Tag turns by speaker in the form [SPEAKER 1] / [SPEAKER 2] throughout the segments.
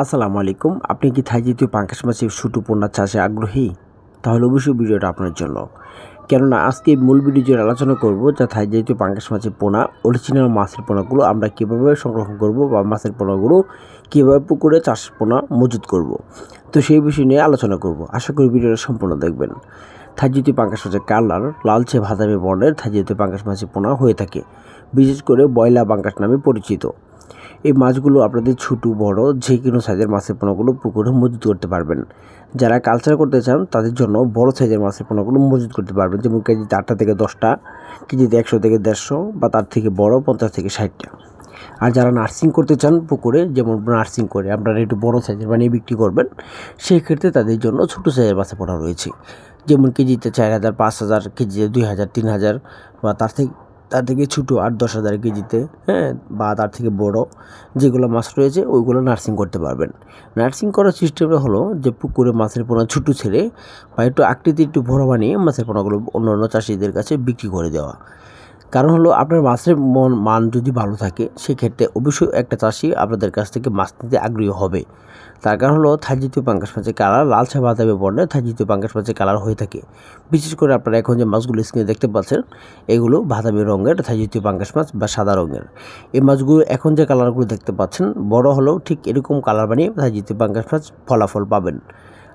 [SPEAKER 1] আসসালামু আলাইকুম। আপনি কি থাই জাতীয় পাঙ্কাশ মাছের শুটু পোনা চাষে আগ্রহী? তাহলে অবশ্যই ভিডিওটা আপনার জন্য। কেননা আজকে মূল ভিডিও আলোচনা করব যা থাই জাতীয় পাঙ্কাশ মাছের পোনা অরিজিনাল মাছের পোনাগুলো আমরা কীভাবে সংরক্ষণ করব বা মাছের পোনাগুলো কীভাবে পুকুরে চাষ পোনা মজুত করব। তো সেই বিষয় নিয়ে আলোচনা করব। আশা করি ভিডিওটা সম্পূর্ণ দেখবেন। থাই জাতীয় পাঙ্কাশ মাছের কালার লালচে ভাদামি বর্ণের থাই জাতীয় পাঙ্কাশ মাছের পোনা হয়ে থাকে। বিশেষ করে বয়লা পাঙ্কাশ নামে পরিচিত। এই মাছগুলো আপনাদের ছোটো, বড়, যে কোনো সাইজের মাছের পোনাগুলো পুকুরে মজুত করতে পারবেন। যারা কালচার করতে চান, তাদের জন্য বড় সাইজের মাছের পোনাগুলো মজুত করতে পারবেন। যেমন কেজিতে আটটা থেকে দশটা, কেজিতে একশো থেকে দেড়শো বা তার থেকে বড় পঞ্চাশ থেকে ষাটটা। আর যারা নার্সিং করতে চান পুকুরে, যেমন নার্সিং করে আপনারা একটু বড় সাইজের বানিয়ে বিক্রি করবেন সেই ক্ষেত্রে তাদের জন্য ছোটো সাইজের মাছের পোনা রয়েছে। যেমন কেজিতে চার হাজার, পাঁচ হাজার, কেজিতে দুই হাজার, তিন হাজার বা তার থেকে তার থেকে ছোটো আট দশ হাজার কেজিতে হ্যাঁ বা তার থেকে বড় যেগুলো মাছ রয়েছে, ওইগুলো নার্সিং করতে পারবেন। নার্সিং করার সিস্টেমটা হলো যে পুকুরে মাছের পোনা ছোটো ছেড়ে বা একটু আকৃতি একটু বড় বানিয়ে মাছের পোনাগুলো অন্য অন্য চাষিদের কাছে বিক্রি করে দেওয়া। কারণ হলো আপনার মাছের মন, মান যদি ভালো থাকে, সেক্ষেত্রে অবশ্যই একটা চাষি আপনাদের কাছ থেকে মাছ নিতে আগ্রহী হবে। তার কারণ হলো থাইজিতীয় পাঙ্কাশ মাছের কালার লালচা বাদামে বর্ণের থাইজিতীয় পাঙ্কাশ মাছের কালার হয়ে থাকে। বিশেষ করে আপনারা এখন যে মাছগুলো স্ক্রিনে দেখতে পাচ্ছেন, এগুলো বাদামি রঙের থাইজিতীয় পাঙ্কাশ মাছ বা সাদা রঙের। এই মাছগুলো এখন যে কালারগুলো দেখতে পাচ্ছেন, বড় হলেও ঠিক এরকম কালার বানিয়ে থাইজিতীয় পাঙ্কাশ মাছ ফলাফল পাবেন।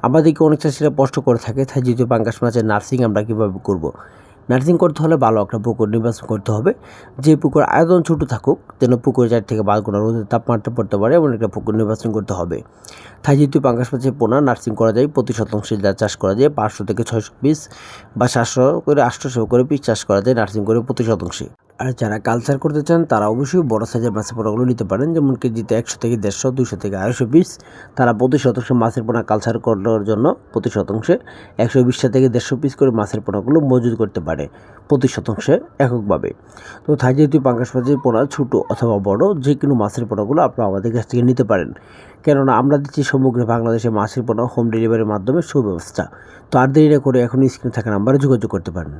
[SPEAKER 1] আমাদেরকে অনেক চাষিরা কষ্ট করে থাকে থাইজিতীয় পাঙ্কাশ মাছের নার্সিং আমরা কীভাবে করব? নার্সিং করতে হলে ভালো একটা পুকুর নির্বাচন করতে হবে। যে পুকুর আয়তন ছোটো থাকুক, যেন পুকুর চার থেকে বাদ কোনো রোদের তাপমাত্রা পড়তে পারে এমন একটা পুকুর নির্বাচন করতে হবে। তাই যেহেতু পাঙ্গাস মাছের পোনা, নার্সিং করা যায়, প্রতি শতাংশে যা চাষ করা যায়, পাঁচশো থেকে ছয়শো পিস বা সাতশো করে আটশোশো করে পিস চাষ করা যায়, নার্সিং করে প্রতি শতাংশে। আর যারা কালচার করতে চান, তারা অবশ্যই বড় সাইজের মাছের পোনাগুলো নিতে পারেন। যেমন কেজিতে একশো থেকে দেড়শো দুশো থেকে আড়াইশো পিস তারা প্রতি শতাংশে মাছের পোনা কালচার করার জন্য প্রতি শতাংশে একশো বিশটা থেকে দেড়শো পিস করে মাছের পোনাগুলো মজুদ করতে পারে প্রতি শতাংশে এককভাবে। তো থাই যেহেতু পাঙ্কাশ মাছের পোনা ছোটো অথবা বড় যে কোনো মাছের পোনাগুলো আপনারা আমাদের কাছ থেকে নিতে পারেন। কেননা আমরা দিচ্ছি সমগ্র বাংলাদেশে মাছের পোনা হোম ডেলিভারির মাধ্যমে সুব্যবস্থা। তো আর দেরি না করে এখন স্ক্রিনে থাকা নাম্বারে যোগাযোগ করতে পারেন।